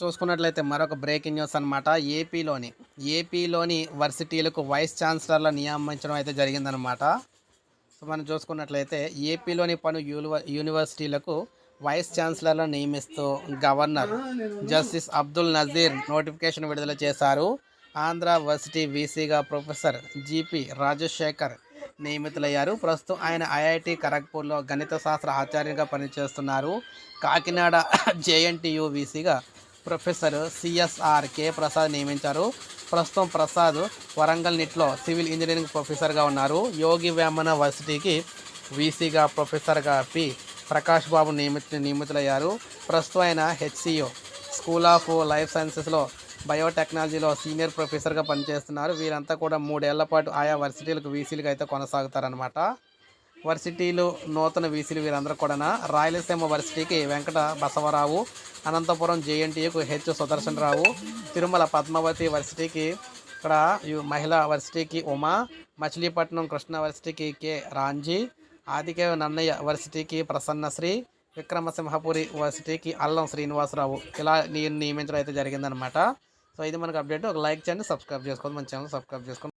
చూసుకున్నట్లయితే మరొక breaking news అనమాట ఏపీలోని ఏపీలోని వర్సిటీలకు వైస్ ఛాన్సలర్ల నియమించడం అయితే జరిగిందనమాట సో మనం చూసుకున్నట్లయితే ఏపీలోని పలు యూనివర్సిటీలకు వైస్ ఛాన్సలర్లను నియమిస్తూ governor justice Abdul Nazeer notification విడుదల చేశారు. ఆంధ్ర వర్సిటీ వీసీగా ప్రొఫెసర్ జీపీ రాజశేఖర్ నియమితులయ్యారు. ప్రస్తుతం ఆయన ఐఐటి ఖరగ్పూర్లో గణిత శాస్త్ర ఆచార్యుగా పనిచేస్తున్నారు. కాకినాడ జేఎన్టీయు వీసీగా ప్రొఫెసర్ సిఎస్ఆర్ కె ప్రసాద్ నియమించారు. ప్రస్తుతం ప్రసాద్ వరంగల్ నిట్లో సివిల్ ఇంజనీరింగ్ ప్రొఫెసర్గా ఉన్నారు. యోగి వేమన వర్సిటీకి వీసీగా ప్రొఫెసర్గా పి. ప్రకాష్ బాబు నియమిత నియమితులయ్యారు. ప్రస్తుతం ఆయన హెచ్సిఓ స్కూల్ ఆఫ్ లైఫ్ సైన్సెస్లో బయోటెక్నాలజీలో సీనియర్ ప్రొఫెసర్గా పనిచేస్తున్నారు. వీరంతా కూడా మూడేళ్ళ పాటు ఆయా వర్సిటీలకు వీసీలుగా అయితే కొనసాగుతారనమాట వర్సిటీలు నూతన వీసీలు వీరందరూ కూడా రాయలసీమ వర్సిటీకి వెంకట బసవరావు అనంతపురం జేఎన్టీయుకు హెచ్ సుదర్శన్ రావు తిరుమల పద్మావతి వర్సిటీకి ఇక్కడ మహిళా వర్సిటీకి ఉమా మచిలీపట్నం కృష్ణ వర్సిటీకి కె రాంజీ ఆదికే నన్నయ్య వర్సిటీకి ప్రసన్నశ్రీ విక్రమసింహపురి వర్సిటీకి అల్లం శ్రీనివాసరావు. ఇలా నేను నియమించడం అయితే జరిగిందనమాట సో ఇది మనకు అప్డేట్. ఒక లైక్ చేయండి సబ్స్క్రైబ్ చేసుకోండి మన ఛానల్ సబ్స్క్రైబ్ చేసుకోండి.